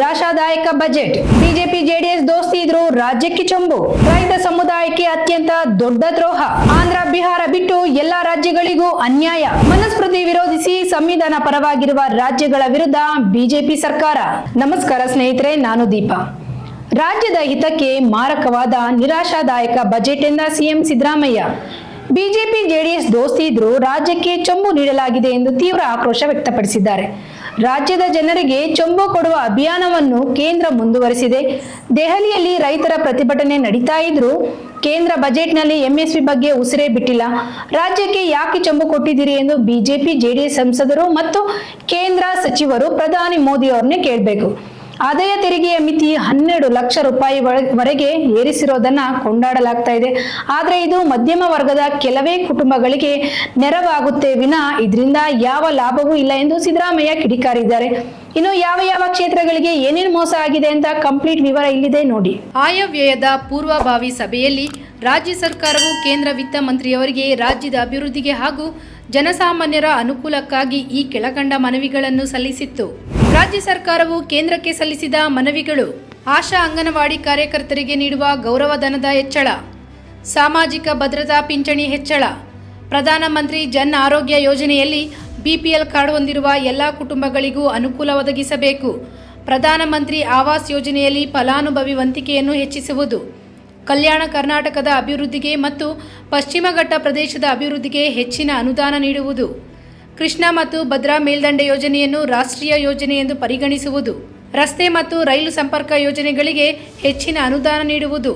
ನಿರಾಶಾದಾಯಕ budget. BJP, JDS ದೋಸ್ತಿ ಇದ್ರು ರಾಜ್ಯಕ್ಕೆ ಚಂಬು. ರೈತ ಸಮುದಾಯಕ್ಕೆ ಅತ್ಯಂತ ದೊಡ್ಡ ದ್ರೋಹ. ಆಂಧ್ರ, ಬಿಹಾರ ಬಿಟ್ಟು ಎಲ್ಲಾ ರಾಜ್ಯಗಳಿಗೂ ಅನ್ಯಾಯ. ಮನಸ್ಮೃತಿ ವಿರೋಧಿಸಿ ಸಂವಿಧಾನ ಪರವಾಗಿರುವ ರಾಜ್ಯಗಳ ವಿರುದ್ಧ ಬಿಜೆಪಿ ಸರ್ಕಾರ. ನಮಸ್ಕಾರ ಸ್ನೇಹಿತರೆ, ನಾನು ದೀಪಾ. ರಾಜ್ಯದ ಹಿತಕ್ಕೆ ಮಾರಕವಾದ ನಿರಾಶಾದಾಯಕ ಬಜೆಟ್ ಎಂದ ಸಿಎಂ ಸಿದ್ದರಾಮಯ್ಯ. ಬಿಜೆಪಿ, ಜೆಡಿಎಸ್ ದೋಸ್ತಿ ಇದ್ರು ರಾಜ್ಯಕ್ಕೆ ಚೊಂಬು ನೀಡಲಾಗಿದೆ ಎಂದು ತೀವ್ರ ಆಕ್ರೋಶ ವ್ಯಕ್ತಪಡಿಸಿದ್ದಾರೆ. ರಾಜ್ಯದ ಜನರಿಗೆ ಚೊಂಬು ಕೊಡುವ ಅಭಿಯಾನವನ್ನು ಕೇಂದ್ರ ಮುಂದುವರೆಸಿದೆ. ದೆಹಲಿಯಲ್ಲಿ ರೈತರ ಪ್ರತಿಭಟನೆ ನಡೀತಾ ಇದ್ರೂ ಕೇಂದ್ರ ಬಜೆಟ್ನಲ್ಲಿ ಎಂಎಸ್ಪಿ ಬಗ್ಗೆ ಉಸಿರೇ ಬಿಟ್ಟಿಲ್ಲ. ರಾಜ್ಯಕ್ಕೆ ಯಾಕೆ ಚೊಂಬು ಕೊಟ್ಟಿದ್ದೀರಿ ಎಂದು ಬಿಜೆಪಿ, ಜೆಡಿಎಸ್ ಸಂಸದರು ಮತ್ತು ಕೇಂದ್ರ ಸಚಿವರು ಪ್ರಧಾನಿ ಮೋದಿ ಅವರನ್ನೇ ಕೇಳಬೇಕು. ಆದಾಯ ತೆರಿಗೆಯ ಮಿತಿ ಹನ್ನೆರಡು ಲಕ್ಷ ರೂಪಾಯಿ ವರೆ- ವರೆಗೆ ಏರಿಸಿರೋದನ್ನ ಕೊಂಡಾಡಲಾಗ್ತಾ ಇದೆ. ಆದ್ರೆ ಇದು ಮಧ್ಯಮ ವರ್ಗದ ಕೆಲವೇ ಕುಟುಂಬಗಳಿಗೆ ನೆರವಾಗುತ್ತೆ ವಿನ ಇದರಿಂದ ಯಾವ ಲಾಭವೂ ಇಲ್ಲ ಎಂದು ಸಿದ್ದರಾಮಯ್ಯ ಕಿಡಿಕಾರಿದ್ದಾರೆ. ಇನ್ನು ಯಾವ ಯಾವ ಕ್ಷೇತ್ರಗಳಿಗೆ ಏನೇನು ಮೋಸ ಆಗಿದೆ ಅಂತ ಕಂಪ್ಲೀಟ್ ವಿವರ ಇಲ್ಲಿದೆ ನೋಡಿ. ಆಯವ್ಯಯದ ಪೂರ್ವಭಾವಿ ಸಭೆಯಲ್ಲಿ ರಾಜ್ಯ ಸರ್ಕಾರವು ಕೇಂದ್ರ ವಿತ್ತ ಮಂತ್ರಿಯವರಿಗೆ ರಾಜ್ಯದ ಅಭಿವೃದ್ಧಿಗೆ ಹಾಗೂ ಜನಸಾಮಾನ್ಯರ ಅನುಕೂಲಕ್ಕಾಗಿ ಈ ಕೆಳಕಂಡ ಮನವಿಗಳನ್ನು ಸಲ್ಲಿಸಿತ್ತು. ರಾಜ್ಯ ಸರ್ಕಾರವು ಕೇಂದ್ರಕ್ಕೆ ಸಲ್ಲಿಸಿದ ಮನವಿಗಳು ಆಶಾ ಅಂಗನವಾಡಿ ಕಾರ್ಯಕರ್ತರಿಗೆ ನೀಡುವ ಗೌರವಧನದ ಹೆಚ್ಚಳ, ಸಾಮಾಜಿಕ ಭದ್ರತಾ ಪಿಂಚಣಿ ಹೆಚ್ಚಳ, ಪ್ರಧಾನಮಂತ್ರಿ ಜನ್ ಆರೋಗ್ಯ ಯೋಜನೆಯಲ್ಲಿ ಬಿಪಿಎಲ್ ಕಾರ್ಡ್ ಹೊಂದಿರುವ ಎಲ್ಲ ಕುಟುಂಬಗಳಿಗೂ ಅನುಕೂಲ ಒದಗಿಸಬೇಕು. ಪ್ರಧಾನಮಂತ್ರಿ ಆವಾಸ್ ಯೋಜನೆಯಲ್ಲಿ ಫಲಾನುಭವಿ ವಂತಿಕೆಯನ್ನು ಹೆಚ್ಚಿಸುವುದು. ಕಲ್ಯಾಣ ಕರ್ನಾಟಕದ ಅಭಿವೃದ್ಧಿಗೆ ಮತ್ತು ಪಶ್ಚಿಮಘಟ್ಟ ಪ್ರದೇಶದ ಅಭಿವೃದ್ಧಿಗೆ ಹೆಚ್ಚಿನ ಅನುದಾನ ನೀಡುವುದು. ಕೃಷ್ಣ ಮತ್ತು ಭದ್ರಾ ಮೇಲ್ದಂಡೆ ಯೋಜನೆಯನ್ನು ರಾಷ್ಟ್ರೀಯ ಯೋಜನೆ ಎಂದು ಪರಿಗಣಿಸುವುದು. ರಸ್ತೆ ಮತ್ತು ರೈಲು ಸಂಪರ್ಕ ಯೋಜನೆಗಳಿಗೆ ಹೆಚ್ಚಿನ ಅನುದಾನ ನೀಡುವುದು.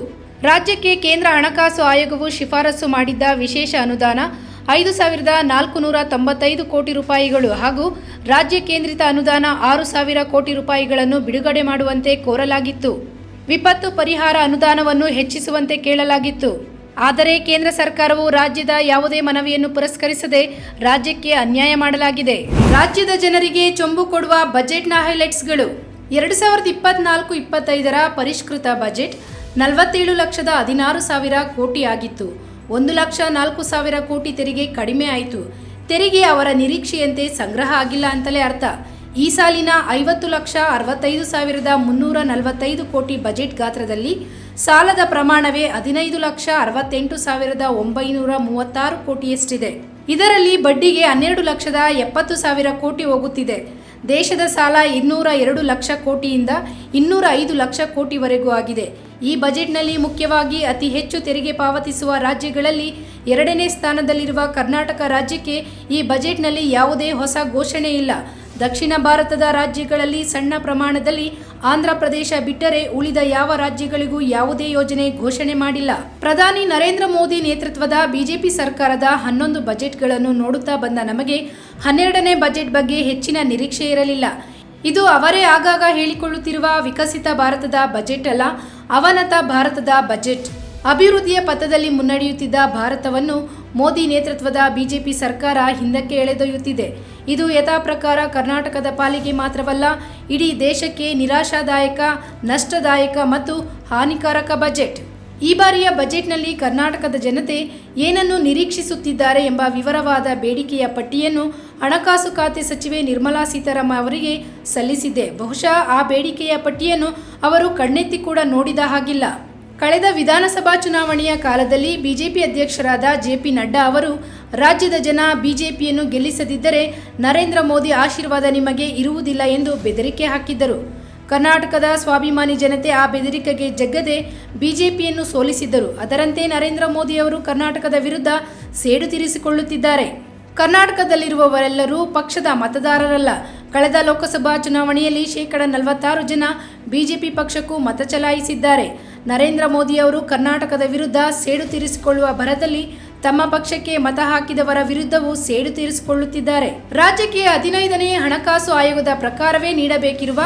ರಾಜ್ಯಕ್ಕೆ ಕೇಂದ್ರ ಹಣಕಾಸು ಆಯೋಗವು ಶಿಫಾರಸು ಮಾಡಿದ್ದ ವಿಶೇಷ ಅನುದಾನ ಐದು ಸಾವಿರದ ನಾಲ್ಕು ನೂರ ತೊಂಬತ್ತೈದು ಕೋಟಿ ರೂಪಾಯಿಗಳು ಹಾಗೂ ರಾಜ್ಯ ಕೇಂದ್ರಿತ ಅನುದಾನ ಆರು ಸಾವಿರ ಕೋಟಿ ರೂಪಾಯಿಗಳನ್ನು ಬಿಡುಗಡೆ ಮಾಡುವಂತೆ ಕೋರಲಾಗಿತ್ತು. ವಿಪತ್ತು ಪರಿಹಾರ ಅನುದಾನವನ್ನು ಹೆಚ್ಚಿಸುವಂತೆ ಕೇಳಲಾಗಿತ್ತು. ಆದರೆ ಕೇಂದ್ರ ಸರ್ಕಾರವು ರಾಜ್ಯದ ಯಾವುದೇ ಮನವಿಯನ್ನು ಪುರಸ್ಕರಿಸದೆ ರಾಜ್ಯಕ್ಕೆ ಅನ್ಯಾಯ ಮಾಡಲಾಗಿದೆ. ರಾಜ್ಯದ ಜನರಿಗೆ ಚೊಂಬು ಕೊಡುವ ಬಜೆಟ್ನ ಹೈಲೈಟ್ಸ್ಗಳು. ಎರಡು ಸಾವಿರದ ಇಪ್ಪತ್ನಾಲ್ಕು ಇಪ್ಪತ್ತೈದರ ಪರಿಷ್ಕೃತ ಬಜೆಟ್ ನಲವತ್ತೇಳು ಲಕ್ಷದ ಹದಿನಾರು ಸಾವಿರ ಕೋಟಿ ಆಗಿತ್ತು. ಒಂದು ಲಕ್ಷ ನಾಲ್ಕು ಸಾವಿರ ಕೋಟಿ ತೆರಿಗೆ ಕಡಿಮೆ ಆಯಿತು. ತೆರಿಗೆ ಅವರ ನಿರೀಕ್ಷೆಯಂತೆ ಸಂಗ್ರಹ ಆಗಿಲ್ಲ ಅಂತಲೇ ಅರ್ಥ. ಈ ಸಾಲಿನ ಐವತ್ತು ಲಕ್ಷ ಅರವತ್ತೈದು ಸಾವಿರದ ಮುನ್ನೂರ ನಲವತ್ತೈದು ಕೋಟಿ ಬಜೆಟ್ ಗಾತ್ರದಲ್ಲಿ ಸಾಲದ ಪ್ರಮಾಣವೇ ಹದಿನೈದು ಲಕ್ಷ ಅರವತ್ತೆಂಟು ಸಾವಿರದ ಒಂಬೈನೂರ ಮೂವತ್ತಾರು ಕೋಟಿಯಷ್ಟಿದೆ. ಇದರಲ್ಲಿ ಬಡ್ಡಿಗೆ ಹನ್ನೆರಡು ಲಕ್ಷದ ಎಪ್ಪತ್ತು ಸಾವಿರ ಕೋಟಿ ಹೋಗುತ್ತಿದೆ. ದೇಶದ ಸಾಲ ಇನ್ನೂರ ಎರಡು ಲಕ್ಷ ಕೋಟಿಯಿಂದ ಇನ್ನೂರ ಐದು ಲಕ್ಷ ಕೋಟಿವರೆಗೂ ಆಗಿದೆ. ಈ ಬಜೆಟ್ನಲ್ಲಿ ಮುಖ್ಯವಾಗಿ ಅತಿ ಹೆಚ್ಚು ತೆರಿಗೆ ಪಾವತಿಸುವ ರಾಜ್ಯಗಳಲ್ಲಿ ಎರಡನೇ ಸ್ಥಾನದಲ್ಲಿರುವ ಕರ್ನಾಟಕ ರಾಜ್ಯಕ್ಕೆ ಈ ಬಜೆಟ್ನಲ್ಲಿ ಯಾವುದೇ ಹೊಸ ಘೋಷಣೆ ಇಲ್ಲ. ದಕ್ಷಿಣ ಭಾರತದ ರಾಜ್ಯಗಳಲ್ಲಿ ಸಣ್ಣ ಪ್ರಮಾಣದಲ್ಲಿ ಆಂಧ್ರ ಪ್ರದೇಶ ಬಿಟ್ಟರೆ ಉಳಿದ ಯಾವ ರಾಜ್ಯಗಳಿಗೂ ಯಾವುದೇ ಯೋಜನೆ ಘೋಷಣೆ ಮಾಡಿಲ್ಲ. ಪ್ರಧಾನಿ ನರೇಂದ್ರ ಮೋದಿ ನೇತೃತ್ವದ ಬಿಜೆಪಿ ಸರ್ಕಾರದ ಹನ್ನೊಂದು ಬಜೆಟ್ಗಳನ್ನು ನೋಡುತ್ತಾ ಬಂದ ನಮಗೆ ಹನ್ನೆರಡನೇ ಬಜೆಟ್ ಬಗ್ಗೆ ಹೆಚ್ಚಿನ ನಿರೀಕ್ಷೆ ಇರಲಿಲ್ಲ. ಇದು ಅವರೇ ಆಗಾಗ ಹೇಳಿಕೊಳ್ಳುತ್ತಿರುವ ವಿಕಸಿತ ಭಾರತದ ಬಜೆಟ್ ಅಲ್ಲ, ಅವನತ ಭಾರತದ ಬಜೆಟ್. ಅಭಿವೃದ್ಧಿಯ ಪಥದಲ್ಲಿ ಮುನ್ನಡೆಯುತ್ತಿದ್ದ ಭಾರತವನ್ನು ಮೋದಿ ನೇತೃತ್ವದ ಬಿಜೆಪಿ ಸರ್ಕಾರ ಹಿಂದಕ್ಕೆ ಎಳೆದೊಯ್ಯುತ್ತಿದೆ. ಇದು ಯಥಾ ಪ್ರಕಾರ ಕರ್ನಾಟಕದ ಪಾಲಿಗೆ ಮಾತ್ರವಲ್ಲ, ಇಡೀ ದೇಶಕ್ಕೆ ನಿರಾಶಾದಾಯಕ, ನಷ್ಟದಾಯಕ ಮತ್ತು ಹಾನಿಕಾರಕ ಬಜೆಟ್. ಈ ಬಾರಿಯ ಬಜೆಟ್ನಲ್ಲಿ ಕರ್ನಾಟಕದ ಜನತೆ ಏನನ್ನು ನಿರೀಕ್ಷಿಸುತ್ತಿದ್ದಾರೆ ಎಂಬ ವಿವರವಾದ ಬೇಡಿಕೆಯ ಪಟ್ಟಿಯನ್ನು ಹಣಕಾಸು ಖಾತೆ ಸಚಿವೆ ನಿರ್ಮಲಾ ಸೀತಾರಾಮ ಅವರಿಗೆ ಸಲ್ಲಿಸಿದ್ದೆ ಬಹುಶಃ ಆ ಬೇಡಿಕೆಯ ಪಟ್ಟಿಯನ್ನು ಅವರು ಕಣ್ಣೆತ್ತಿ ಕೂಡ ನೋಡಿದ ಹಾಗಿಲ್ಲ. ಕಳೆದ ವಿಧಾನಸಭಾ ಚುನಾವಣೆಯ ಕಾಲದಲ್ಲಿ ಬಿಜೆಪಿ ಅಧ್ಯಕ್ಷರಾದ ಜೆಪಿ ನಡ್ಡಾ ಅವರು, ರಾಜ್ಯದ ಜನ ಬಿಜೆಪಿಯನ್ನು ಗೆಲ್ಲಿಸದಿದ್ದರೆ ನರೇಂದ್ರ ಮೋದಿ ಆಶೀರ್ವಾದ ನಿಮಗೆ ಇರುವುದಿಲ್ಲ ಎಂದು ಬೆದರಿಕೆ ಹಾಕಿದ್ದರು. ಕರ್ನಾಟಕದ ಸ್ವಾಭಿಮಾನಿ ಜನತೆ ಆ ಬೆದರಿಕೆಗೆ ಜಗ್ಗದೆ ಬಿಜೆಪಿಯನ್ನು ಸೋಲಿಸಿದ್ದರು. ಅದರಂತೆ ನರೇಂದ್ರ ಮೋದಿ ಅವರು ಕರ್ನಾಟಕದ ವಿರುದ್ಧ ಸೇಡು ತೀರಿಸಿಕೊಳ್ಳುತ್ತಿದ್ದಾರೆ. ಕರ್ನಾಟಕದಲ್ಲಿರುವವರೆಲ್ಲರೂ ಪಕ್ಷದ ಮತದಾರರಲ್ಲ. ಕಳೆದ ಲೋಕಸಭಾ ಚುನಾವಣೆಯಲ್ಲಿ ಶೇಕಡ ನಲವತ್ತಾರು ಜನ ಬಿಜೆಪಿ ಪಕ್ಷಕ್ಕೂ ಮತ ಚಲಾಯಿಸಿದ್ದಾರೆ. ನರೇಂದ್ರ ಮೋದಿ ಅವರು ಕರ್ನಾಟಕದ ವಿರುದ್ಧ ಸೇಡು ತೀರಿಸಿಕೊಳ್ಳುವ ಭರದಲ್ಲಿ ತಮ್ಮ ಪಕ್ಷಕ್ಕೆ ಮತ ಹಾಕಿದವರ ವಿರುದ್ಧವೂ ಸೇಡು ತೀರಿಸಿಕೊಳ್ಳುತ್ತಿದ್ದಾರೆ. ರಾಜ್ಯಕ್ಕೆ ಹದಿನೈದನೇ ಹಣಕಾಸು ಆಯೋಗದ ಪ್ರಕಾರವೇ ನೀಡಬೇಕಿರುವ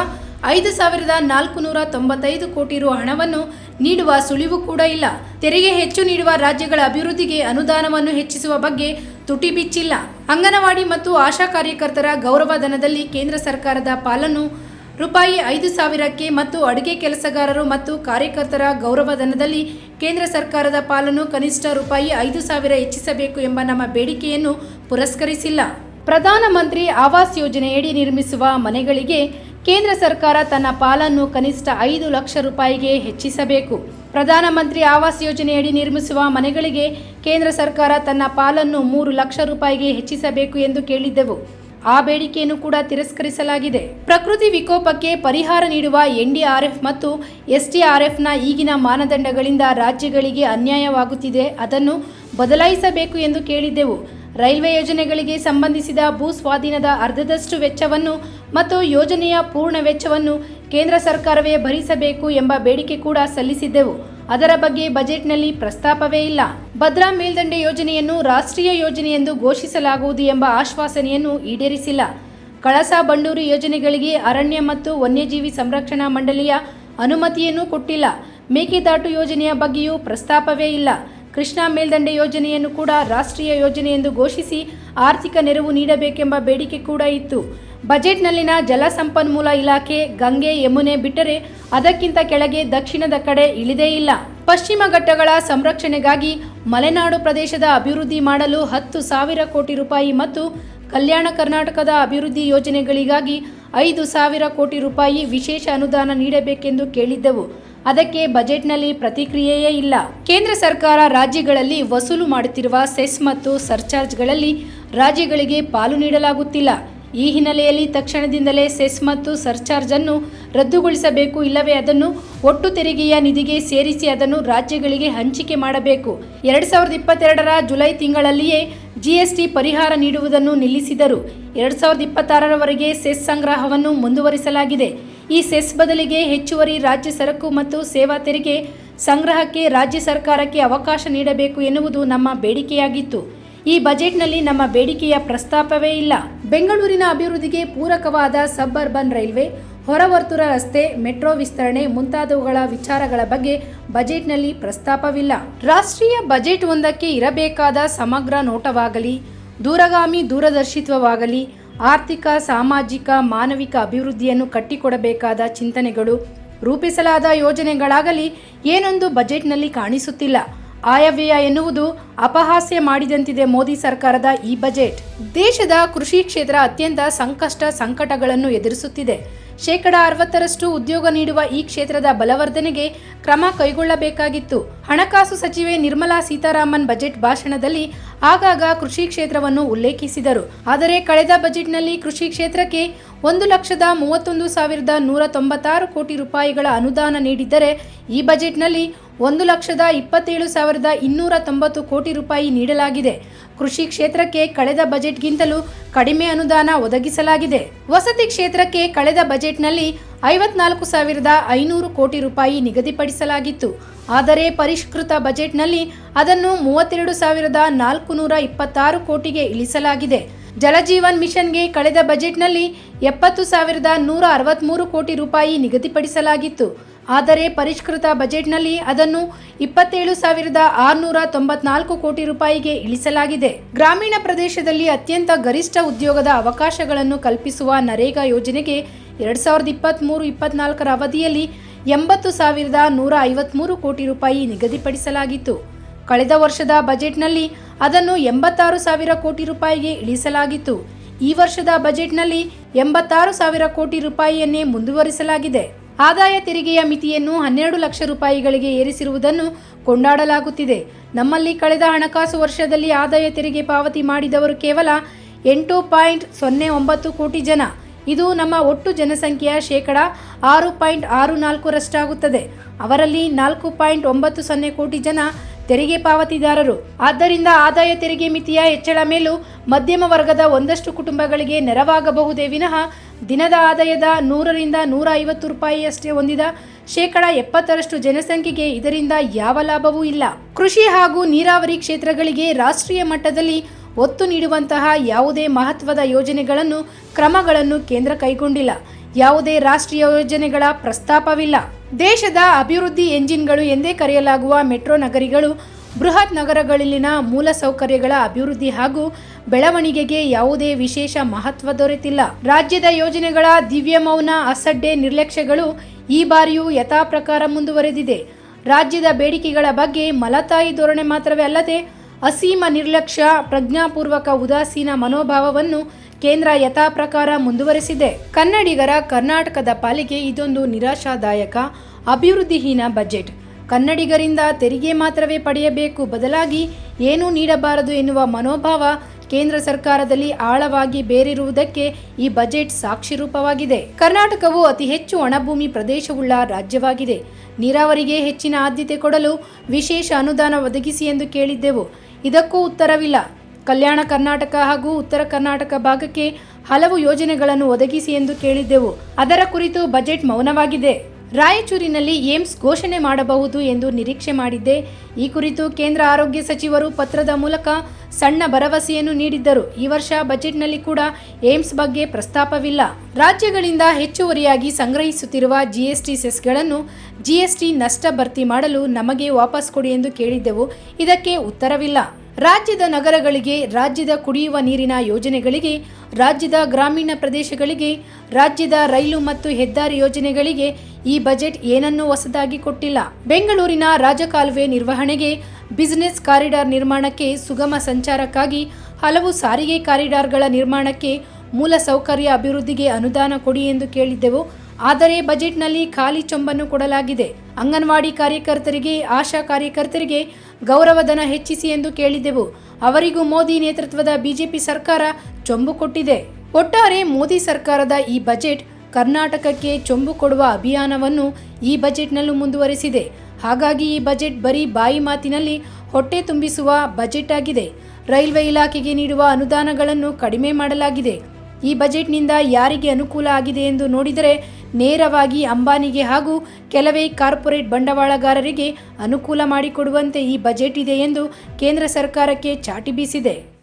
ಐದು ಸಾವಿರದ ನಾಲ್ಕು ನೂರ ತೊಂಬತ್ತೈದು ಕೋಟಿ ರು ಹಣವನ್ನು ನೀಡುವ ಸುಳಿವು ಕೂಡ ಇಲ್ಲ. ತೆರಿಗೆ ಹೆಚ್ಚು ನೀಡುವ ರಾಜ್ಯಗಳ ಅಭಿವೃದ್ಧಿಗೆ ಅನುದಾನವನ್ನು ಹೆಚ್ಚಿಸುವ ಬಗ್ಗೆ ತುಟಿ ಬಿಚ್ಚಿಲ್ಲ. ಅಂಗನವಾಡಿ ಮತ್ತು ಆಶಾ ಕಾರ್ಯಕರ್ತರ ಗೌರವಧನದಲ್ಲಿ ಕೇಂದ್ರ ಸರ್ಕಾರದ ಪಾಲನ್ನು ರೂಪಾಯಿ ಐದು ಸಾವಿರಕ್ಕೆ ಮತ್ತು ಅಡುಗೆ ಕೆಲಸಗಾರರು ಮತ್ತು ಕಾರ್ಯಕರ್ತರ ಗೌರವಧನದಲ್ಲಿ ಕೇಂದ್ರ ಸರ್ಕಾರದ ಪಾಲನ್ನು ಕನಿಷ್ಠ ರೂಪಾಯಿ ಐದು ಸಾವಿರ ಹೆಚ್ಚಿಸಬೇಕು ಎಂಬ ನಮ್ಮ ಬೇಡಿಕೆಯನ್ನು ಪುರಸ್ಕರಿಸಿಲ್ಲ. ಪ್ರಧಾನಮಂತ್ರಿ ಆವಾಸ್ ಯೋಜನೆಯಡಿ ನಿರ್ಮಿಸುವ ಮನೆಗಳಿಗೆ ಕೇಂದ್ರ ಸರ್ಕಾರ ತನ್ನ ಪಾಲನ್ನು ಕನಿಷ್ಠ ಐದು ಲಕ್ಷ ರೂಪಾಯಿಗೆ ಹೆಚ್ಚಿಸಬೇಕು. ಪ್ರಧಾನಮಂತ್ರಿ ಆವಾಸ್ ಯೋಜನೆಯಡಿ ನಿರ್ಮಿಸುವ ಮನೆಗಳಿಗೆ ಕೇಂದ್ರ ಸರ್ಕಾರ ತನ್ನ ಪಾಲನ್ನು ಮೂರು ಲಕ್ಷ ರೂಪಾಯಿಗೆ ಹೆಚ್ಚಿಸಬೇಕು ಎಂದು ಕೇಳಿದ್ದೆವು. ಆ ಬೇಡಿಕೆಯನ್ನು ಕೂಡ ತಿರಸ್ಕರಿಸಲಾಗಿದೆ. ಪ್ರಕೃತಿ ವಿಕೋಪಕ್ಕೆ ಪರಿಹಾರ ನೀಡುವ ಎನ್ಡಿಆರ್ಎಫ್ ಮತ್ತು ಎಸ್ಡಿಆರ್ಎಫ್ನ ಈಗಿನ ಮಾನದಂಡಗಳಿಂದ ರಾಜ್ಯಗಳಿಗೆ ಅನ್ಯಾಯವಾಗುತ್ತಿದೆ. ಅದನ್ನು ಬದಲಾಯಿಸಬೇಕು ಎಂದು ಕೇಳಿದ್ದೆವು. ರೈಲ್ವೆ ಯೋಜನೆಗಳಿಗೆ ಸಂಬಂಧಿಸಿದ ಭೂ ಸ್ವಾಧೀನದ ಅರ್ಧದಷ್ಟು ವೆಚ್ಚವನ್ನು ಮತ್ತು ಯೋಜನೆಯ ಪೂರ್ಣ ವೆಚ್ಚವನ್ನು ಕೇಂದ್ರ ಸರ್ಕಾರವೇ ಭರಿಸಬೇಕು ಎಂಬ ಬೇಡಿಕೆ ಕೂಡ ಸಲ್ಲಿಸಿದ್ದೆವು. ಅದರ ಬಗ್ಗೆ ಬಜೆಟ್ನಲ್ಲಿ ಪ್ರಸ್ತಾಪವೇ ಇಲ್ಲ. ಭದ್ರಾ ಮೇಲ್ದಂಡೆ ಯೋಜನೆಯನ್ನು ರಾಷ್ಟ್ರೀಯ ಯೋಜನೆ ಎಂದು ಘೋಷಿಸಲಾಗುವುದು ಎಂಬ ಆಶ್ವಾಸನೆಯನ್ನು ಈಡೇರಿಸಿಲ್ಲ. ಕಳಸಾ ಬಂಡೂರು ಯೋಜನೆಗಳಿಗೆ ಅರಣ್ಯ ಮತ್ತು ವನ್ಯಜೀವಿ ಸಂರಕ್ಷಣಾ ಮಂಡಳಿಯ ಅನುಮತಿಯನ್ನು ಕೊಟ್ಟಿಲ್ಲ. ಮೇಕೆದಾಟು ಯೋಜನೆಯ ಬಗ್ಗೆಯೂ ಪ್ರಸ್ತಾಪವೇ ಇಲ್ಲ. ಕೃಷ್ಣಾ ಮೇಲ್ದಂಡೆ ಯೋಜನೆಯನ್ನು ಕೂಡ ರಾಷ್ಟ್ರೀಯ ಯೋಜನೆ ಎಂದು ಘೋಷಿಸಿ ಆರ್ಥಿಕ ನೆರವು ನೀಡಬೇಕೆಂಬ ಬೇಡಿಕೆ ಕೂಡ ಇತ್ತು. ಬಜೆಟ್ನಲ್ಲಿನ ಜಲಸಂಪನ್ಮೂಲ ಇಲಾಖೆ ಗಂಗೆ ಯಮುನೆ ಬಿಟ್ಟರೆ ಅದಕ್ಕಿಂತ ಕೆಳಗೆ ದಕ್ಷಿಣದ ಕಡೆ ಇಳಿದೇ ಇಲ್ಲ. ಪಶ್ಚಿಮ ಘಟ್ಟಗಳ ಸಂರಕ್ಷಣೆಗಾಗಿ ಮಲೆನಾಡು ಪ್ರದೇಶದ ಅಭಿವೃದ್ಧಿ ಮಾಡಲು ಹತ್ತು ಸಾವಿರ ಕೋಟಿ ರೂಪಾಯಿ ಮತ್ತು ಕಲ್ಯಾಣ ಕರ್ನಾಟಕದ ಅಭಿವೃದ್ಧಿ ಯೋಜನೆಗಳಿಗಾಗಿ ಐದು ಸಾವಿರ ಕೋಟಿ ರೂಪಾಯಿ ವಿಶೇಷ ಅನುದಾನ ನೀಡಬೇಕೆಂದು ಕೇಳಿದ್ದೆವು. ಅದಕ್ಕೆ ಬಜೆಟ್ನಲ್ಲಿ ಪ್ರತಿಕ್ರಿಯೆಯೇ ಇಲ್ಲ. ಕೇಂದ್ರ ಸರ್ಕಾರ ರಾಜ್ಯಗಳಲ್ಲಿ ವಸೂಲು ಮಾಡುತ್ತಿರುವ ಸೆಸ್ ಮತ್ತು ಸರ್ಚಾರ್ಜ್ಗಳಲ್ಲಿ ರಾಜ್ಯಗಳಿಗೆ ಪಾಲು ನೀಡಲಾಗುತ್ತಿಲ್ಲ. ಈ ಹಿನ್ನೆಲೆಯಲ್ಲಿ ತಕ್ಷಣದಿಂದಲೇ ಸೆಸ್ ಮತ್ತು ಸರ್ಚಾರ್ಜ್ ಅನ್ನು ರದ್ದುಗೊಳಿಸಬೇಕು, ಇಲ್ಲವೇ ಅದನ್ನು ಒಟ್ಟು ತೆರಿಗೆಯ ನಿಧಿಗೆ ಸೇರಿಸಿ ಅದನ್ನು ರಾಜ್ಯಗಳಿಗೆ ಹಂಚಿಕೆ ಮಾಡಬೇಕು. ಎರಡ್ ಸಾವಿರದ ಇಪ್ಪತ್ತೆರಡರ ಜುಲೈ ತಿಂಗಳಲ್ಲಿಯೇ ಜಿಎಸ್ಟಿ ಪರಿಹಾರ ನೀಡುವುದನ್ನು ನಿಲ್ಲಿಸಿದರು. ಎರಡು ಸಾವಿರದ ಇಪ್ಪತ್ತಾರರವರೆಗೆ ಸೆಸ್ ಸಂಗ್ರಹವನ್ನು ಮುಂದುವರಿಸಲಾಗಿದೆ. ಈ ಸೆಸ್ ಬದಲಿಗೆ ಹೆಚ್ಚುವರಿ ರಾಜ್ಯ ಸರಕು ಮತ್ತು ಸೇವಾ ತೆರಿಗೆ ಸಂಗ್ರಹಕ್ಕೆ ರಾಜ್ಯ ಸರ್ಕಾರಕ್ಕೆ ಅವಕಾಶ ನೀಡಬೇಕು ಎನ್ನುವುದು ನಮ್ಮ ಬೇಡಿಕೆಯಾಗಿತ್ತು. ಈ ಬಜೆಟ್ನಲ್ಲಿ ನಮ್ಮ ಬೇಡಿಕೆಯ ಪ್ರಸ್ತಾಪವೇ ಇಲ್ಲ. ಬೆಂಗಳೂರಿನ ಅಭಿವೃದ್ಧಿಗೆ ಪೂರಕವಾದ ಸಬ್ ಅರ್ಬನ್ ರೈಲ್ವೆ, ಹೊರವರ್ತುರ ರಸ್ತೆ, ಮೆಟ್ರೋ ವಿಸ್ತರಣೆ ಮುಂತಾದವುಗಳ ವಿಚಾರಗಳ ಬಗ್ಗೆ ಬಜೆಟ್ನಲ್ಲಿ ಪ್ರಸ್ತಾಪವಿಲ್ಲ. ರಾಷ್ಟ್ರೀಯ ಬಜೆಟ್ ಒಂದಕ್ಕೆ ಇರಬೇಕಾದ ಸಮಗ್ರ ನೋಟವಾಗಲಿ, ದೂರಗಾಮಿ ದೂರದರ್ಶಿತ್ವವಾಗಲಿ, ಆರ್ಥಿಕ, ಸಾಮಾಜಿಕ, ಮಾನವಿಕ ಅಭಿವೃದ್ಧಿಯನ್ನು ಕಟ್ಟಿಕೊಡಬೇಕಾದ ಚಿಂತನೆಗಳು ರೂಪಿಸಲಾದ ಯೋಜನೆಗಳಾಗಲಿ, ಏನೊಂದು ಬಜೆಟ್ನಲ್ಲಿ ಕಾಣಿಸುತ್ತಿಲ್ಲ. ಆಯವ್ಯಯ ಎನ್ನುವುದು ಅಪಹಾಸ್ಯ ಮಾಡಿದಂತಿದೆ ಮೋದಿ ಸರ್ಕಾರದ ಈ ಬಜೆಟ್. ದೇಶದ ಕೃಷಿ ಕ್ಷೇತ್ರ ಅತ್ಯಂತ ಸಂಕಷ್ಟ ಸಂಕಟಗಳನ್ನು ಎದುರಿಸುತ್ತಿದೆ. ಶೇಕಡ ಅರವತ್ತರಷ್ಟು ಉದ್ಯೋಗ ನೀಡುವ ಈ ಕ್ಷೇತ್ರದ ಬಲವರ್ಧನೆಗೆ ಕ್ರಮ ಕೈಗೊಳ್ಳಬೇಕಾಗಿತ್ತು. ಹಣಕಾಸು ಸಚಿವೆ ನಿರ್ಮಲಾ ಸೀತಾರಾಮನ್ ಬಜೆಟ್ ಭಾಷಣದಲ್ಲಿ ಆಗಾಗ ಕೃಷಿ ಕ್ಷೇತ್ರವನ್ನು ಉಲ್ಲೇಖಿಸಿದರು. ಆದರೆ ಕಳೆದ ಬಜೆಟ್ನಲ್ಲಿ ಕೃಷಿ ಕ್ಷೇತ್ರಕ್ಕೆ ಒಂದು ಲಕ್ಷದ ಮೂವತ್ತೊಂದು ಸಾವಿರದ ನೂರ ತೊಂಬತ್ತಾರು ಕೋಟಿ ರೂಪಾಯಿಗಳ ಅನುದಾನ ನೀಡಿದ್ದರೆ ಈ ಬಜೆಟ್ನಲ್ಲಿ ಒಂದು ಲಕ್ಷದ ಇಪ್ಪತ್ತೇಳು ಸಾವಿರದ ಇನ್ನೂರ ತೊಂಬತ್ತು ಕೋಟಿ ರೂಪಾಯಿ ನೀಡಲಾಗಿದೆ. ಕೃಷಿ ಕ್ಷೇತ್ರಕ್ಕೆ ಕಳೆದ ಬಜೆಟ್ಗಿಂತಲೂ ಕಡಿಮೆ ಅನುದಾನ ಒದಗಿಸಲಾಗಿದೆ. ವಸತಿ ಕ್ಷೇತ್ರಕ್ಕೆ ಕಳೆದ ಬಜೆಟ್ನಲ್ಲಿ ಐವತ್ನಾಲ್ಕು ಸಾವಿರದ ಐನೂರು ಕೋಟಿ ರೂಪಾಯಿ ನಿಗದಿಪಡಿಸಲಾಗಿತ್ತು. ಆದರೆ ಪರಿಷ್ಕೃತ ಬಜೆಟ್ನಲ್ಲಿ ಅದನ್ನು ಮೂವತ್ತೆರಡು ಸಾವಿರದ ನಾಲ್ಕು ನೂರ ಇಪ್ಪತ್ತಾರು ಕೋಟಿಗೆ ಇಳಿಸಲಾಗಿದೆ. ಜಲಜೀವನ್ ಮಿಷನ್ಗೆ ಕಳೆದ ಬಜೆಟ್ನಲ್ಲಿ ಎಪ್ಪತ್ತು ಸಾವಿರದ ನೂರ ಅರವತ್ತ್ಮೂರು ಕೋಟಿ ರೂಪಾಯಿ ನಿಗದಿಪಡಿಸಲಾಗಿತ್ತು. ಆದರೆ ಪರಿಷ್ಕೃತ ಬಜೆಟ್ನಲ್ಲಿ ಅದನ್ನು ಇಪ್ಪತ್ತೇಳು ಸಾವಿರದ ಆರುನೂರ ತೊಂಬತ್ನಾಲ್ಕು ಕೋಟಿ ರೂಪಾಯಿಗೆ ಇಳಿಸಲಾಗಿದೆ. ಗ್ರಾಮೀಣ ಪ್ರದೇಶದಲ್ಲಿ ಅತ್ಯಂತ ಗರಿಷ್ಠ ಉದ್ಯೋಗದ ಅವಕಾಶಗಳನ್ನು ಕಲ್ಪಿಸುವ ನರೇಗಾ ಯೋಜನೆಗೆ ಎರಡ್ ಸಾವಿರದ ಇಪ್ಪತ್ತ್ಮೂರು ಇಪ್ಪತ್ನಾಲ್ಕರ ಅವಧಿಯಲ್ಲಿ ಎಂಬತ್ತು ಸಾವಿರದ ನೂರ ಐವತ್ತ್ಮೂರು ಕೋಟಿ ರೂಪಾಯಿ ನಿಗದಿಪಡಿಸಲಾಗಿತ್ತು. ಕಳೆದ ವರ್ಷದ ಬಜೆಟ್ನಲ್ಲಿ ಅದನ್ನು ಎಂಬತ್ತಾರು ಸಾವಿರ ಕೋಟಿ ರೂಪಾಯಿಗೆ ಇಳಿಸಲಾಗಿತ್ತು. ಈ ವರ್ಷದ ಬಜೆಟ್ನಲ್ಲಿ ಎಂಬತ್ತಾರು ಸಾವಿರ ಕೋಟಿ ರೂಪಾಯಿಯನ್ನೇ ಮುಂದುವರಿಸಲಾಗಿದೆ. ಆದಾಯ ತೆರಿಗೆಯ ಮಿತಿಯನ್ನು ಹನ್ನೆರಡು ಲಕ್ಷ ರೂಪಾಯಿಗಳಿಗೆ ಏರಿಸಿರುವುದನ್ನು ಕೊಂಡಾಡಲಾಗುತ್ತಿದೆ. ನಮ್ಮಲ್ಲಿ ಕಳೆದ ಹಣಕಾಸು ವರ್ಷದಲ್ಲಿ ಆದಾಯ ತೆರಿಗೆ ಪಾವತಿ ಮಾಡಿದವರು ಕೇವಲ ಎಂಟು ಪಾಯಿಂಟ್ ಸೊನ್ನೆ ಒಂಬತ್ತು ಕೋಟಿ ಜನ. ಇದು ನಮ್ಮ ಒಟ್ಟು ಜನಸಂಖ್ಯೆಯ ಶೇಕಡ ಆರು ಪಾಯಿಂಟ್ ಆರು ನಾಲ್ಕರಷ್ಟಾಗುತ್ತದೆ ಅವರಲ್ಲಿ ನಾಲ್ಕು ಪಾಯಿಂಟ್ ಒಂಬತ್ತು ಸೊನ್ನೆ ಕೋಟಿ ಜನ ತೆರಿಗೆ ಪಾವತಿದಾರರು. ಆದ್ದರಿಂದ ಆದಾಯ ತೆರಿಗೆ ಮಿತಿಯ ಹೆಚ್ಚಳ ಮೇಲೂ ಮಧ್ಯಮ ವರ್ಗದ ಒಂದಷ್ಟು ಕುಟುಂಬಗಳಿಗೆ ನೆರವಾಗಬಹುದೇ ವಿನಃ ದಿನದ ಆದಾಯದ ನೂರರಿಂದ ನೂರ ಐವತ್ತು ರೂಪಾಯಿಯಷ್ಟೇ ಹೊಂದಿದ ಶೇಕಡ ಎಪ್ಪತ್ತರಷ್ಟು ಜನಸಂಖ್ಯೆಗೆ ಇದರಿಂದ ಯಾವ ಲಾಭವೂ ಇಲ್ಲ. ಕೃಷಿ ಹಾಗೂ ನೀರಾವರಿ ಕ್ಷೇತ್ರಗಳಿಗೆ ರಾಷ್ಟ್ರೀಯ ಮಟ್ಟದಲ್ಲಿ ಒತ್ತು ನೀಡುವಂತಹ ಯಾವುದೇ ಮಹತ್ವದ ಯೋಜನೆಗಳನ್ನು, ಕ್ರಮಗಳನ್ನು ಕೇಂದ್ರ ಕೈಗೊಂಡಿಲ್ಲ. ಯಾವುದೇ ರಾಷ್ಟ್ರೀಯ ಯೋಜನೆಗಳ ಪ್ರಸ್ತಾಪವಿಲ್ಲ. ದೇಶದ ಅಭಿವೃದ್ಧಿ ಎಂಜಿನ್ಗಳು ಎಂದೇ ಕರೆಯಲಾಗುವ ಮೆಟ್ರೋ ನಗರಿಗಳು, ಬೃಹತ್ ನಗರಗಳಲ್ಲಿನ ಮೂಲಸೌಕರ್ಯಗಳ ಅಭಿವೃದ್ಧಿ ಹಾಗೂ ಬೆಳವಣಿಗೆಗೆ ಯಾವುದೇ ವಿಶೇಷ ಮಹತ್ವ ದೊರೆತಿಲ್ಲ. ರಾಜ್ಯದ ಯೋಜನೆಗಳ ದಿವ್ಯಮೌನ ಅಸಡ್ಡೆ ನಿರ್ಲಕ್ಷ್ಯಗಳು ಈ ಬಾರಿಯೂ ಯಥಾಪ್ರಕಾರ ಮುಂದುವರೆದಿದೆ. ರಾಜ್ಯದ ಬೇಡಿಕೆಗಳ ಬಗ್ಗೆ ಮಲತಾಯಿ ಧೋರಣೆ ಮಾತ್ರವೇ ಅಲ್ಲದೆ, ಅಸೀಮ ನಿರ್ಲಕ್ಷ್ಯ, ಪ್ರಜ್ಞಾಪೂರ್ವಕ ಉದಾಸೀನ ಮನೋಭಾವವನ್ನು ಕೇಂದ್ರ ಯಥಾ ಪ್ರಕಾರ ಮುಂದುವರೆಸಿದೆ. ಕನ್ನಡಿಗರ ಕರ್ನಾಟಕದ ಪಾಲಿಗೆ ಇದೊಂದು ನಿರಾಶಾದಾಯಕ, ಅಭಿವೃದ್ಧಿಹೀನ ಬಜೆಟ್. ಕನ್ನಡಿಗರಿಂದ ತೆರಿಗೆ ಮಾತ್ರವೇ ಪಡೆಯಬೇಕು, ಬದಲಾಗಿ ಏನೂ ನೀಡಬಾರದು ಎನ್ನುವ ಮನೋಭಾವ ಕೇಂದ್ರ ಸರ್ಕಾರದಲ್ಲಿ ಆಳವಾಗಿ ಬೇರಿರುವುದಕ್ಕೆ ಈ ಬಜೆಟ್ ಸಾಕ್ಷಿ ರೂಪವಾಗಿದೆ. ಕರ್ನಾಟಕವು ಅತಿ ಹೆಚ್ಚು ಒಣಭೂಮಿ ಪ್ರದೇಶವುಳ್ಳ ರಾಜ್ಯವಾಗಿದೆ. ನೀರಾವರಿಗೆ ಹೆಚ್ಚಿನ ಆದ್ಯತೆ ಕೊಡಲು ವಿಶೇಷ ಅನುದಾನ ಒದಗಿಸಿ ಎಂದು ಕೇಳಿದ್ದೆವು. ಇದಕ್ಕೂ ಉತ್ತರವಿಲ್ಲ. ಕಲ್ಯಾಣ ಕರ್ನಾಟಕ ಹಾಗೂ ಉತ್ತರ ಕರ್ನಾಟಕ ಭಾಗಕ್ಕೆ ಹಲವು ಯೋಜನೆಗಳನ್ನು ಒದಗಿಸಿ ಎಂದು ಕೇಳಿದ್ದೆವು. ಅದರ ಕುರಿತು ಬಜೆಟ್ ಮೌನವಾಗಿದೆ. ರಾಯಚೂರಿನಲ್ಲಿ ಏಮ್ಸ್ ಘೋಷಣೆ ಮಾಡಬಹುದು ಎಂದು ನಿರೀಕ್ಷೆ ಮಾಡಿದ್ದೆ. ಈ ಕುರಿತು ಕೇಂದ್ರ ಆರೋಗ್ಯ ಸಚಿವರು ಪತ್ರದ ಮೂಲಕ ಸಣ್ಣ ಭರವಸೆಯನ್ನು ನೀಡಿದ್ದರು. ಈ ವರ್ಷ ಬಜೆಟ್ನಲ್ಲಿ ಕೂಡ ಏಮ್ಸ್ ಬಗ್ಗೆ ಪ್ರಸ್ತಾಪವಿಲ್ಲ. ರಾಜ್ಯಗಳಿಂದ ಹೆಚ್ಚುವರಿಯಾಗಿ ಸಂಗ್ರಹಿಸುತ್ತಿರುವ ಜಿಎಸ್ಟಿ ಸೆಸ್ಗಳನ್ನು ಜಿಎಸ್ಟಿ ನಷ್ಟ ಭರ್ತಿ ಮಾಡಲು ನಮಗೆ ವಾಪಸ್ ಕೊಡಿ ಎಂದು ಕೇಳಿದ್ದೆವು. ಇದಕ್ಕೆ ಉತ್ತರವಿಲ್ಲ. ರಾಜ್ಯದ ನಗರಗಳಿಗೆ, ರಾಜ್ಯದ ಕುಡಿಯುವ ನೀರಿನ ಯೋಜನೆಗಳಿಗೆ, ರಾಜ್ಯದ ಗ್ರಾಮೀಣ ಪ್ರದೇಶಗಳಿಗೆ, ರಾಜ್ಯದ ರೈಲು ಮತ್ತು ಹೆದ್ದಾರಿ ಯೋಜನೆಗಳಿಗೆ ಈ ಬಜೆಟ್ ಏನನ್ನೂ ಹೊಸದಾಗಿ ಕೊಟ್ಟಿಲ್ಲ. ಬೆಂಗಳೂರಿನ ರಾಜಕಾಲುವೆ ನಿರ್ವಹಣೆಗೆ ಬಿಸಿನೆಸ್ ಕಾರಿಡಾರ್ ನಿರ್ಮಾಣಕ್ಕೆ ಸುಗಮ ಸಂಚಾರಕ್ಕಾಗಿ ಹಲವು ಸಾರಿಗೆ ಕಾರಿಡಾರ್ಗಳ ನಿರ್ಮಾಣಕ್ಕೆ ಮೂಲಸೌಕರ್ಯ ಅಭಿವೃದ್ಧಿಗೆ ಅನುದಾನ ಕೊಡಿ ಎಂದು ಕೇಳಿದ್ದೆವು. ಆದರೆ ಬಜೆಟ್ನಲ್ಲಿ ಖಾಲಿ ಚೊಂಬನ್ನು ಕೊಡಲಾಗಿದೆ. ಅಂಗನವಾಡಿ ಕಾರ್ಯಕರ್ತರಿಗೆ, ಆಶಾ ಕಾರ್ಯಕರ್ತರಿಗೆ ಗೌರವಧನ ಹೆಚ್ಚಿಸಿ ಎಂದು ಕೇಳಿದ್ದೆವು ಅವರಿಗೂ ಮೋದಿ ನೇತೃತ್ವದ ಬಿಜೆಪಿ ಸರ್ಕಾರ ಚೊಂಬು ಕೊಟ್ಟಿದೆ. ಒಟ್ಟಾರೆ ಮೋದಿ ಸರ್ಕಾರದ ಈ ಬಜೆಟ್ ಕರ್ನಾಟಕಕ್ಕೆ ಚೊಂಬು ಕೊಡುವ ಅಭಿಯಾನವನ್ನು ಈ ಬಜೆಟ್ನಲ್ಲೂ ಮುಂದುವರೆಸಿದೆ. ಹಾಗಾಗಿ ಈ ಬಜೆಟ್ ಬರೀ ಬಾಯಿ ಮಾತಿನಲ್ಲಿ ಹೊಟ್ಟೆ ತುಂಬಿಸುವ ಬಜೆಟ್ ಆಗಿದೆ. ರೈಲ್ವೆ ಇಲಾಖೆಗೆ ನೀಡುವ ಅನುದಾನಗಳನ್ನು ಕಡಿಮೆ ಮಾಡಲಾಗಿದೆ. ಈ ಬಜೆಟ್ನಿಂದ ಯಾರಿಗೆ ಅನುಕೂಲ ಆಗಿದೆ ಎಂದು ನೋಡಿದರೆ ನೇರವಾಗಿ ಅಂಬಾನಿಗೆ ಹಾಗೂ ಕೆಲವೇ ಕಾರ್ಪೊರೇಟ್ ಬಂಡವಾಳಗಾರರಿಗೆ ಅನುಕೂಲ ಮಾಡಿಕೊಡುವಂತೆ ಈ ಬಜೆಟ್ ಇದೆ ಎಂದು ಕೇಂದ್ರ ಸರ್ಕಾರಕ್ಕೆ ಚಾಟಿ ಬೀಸಿದೆ.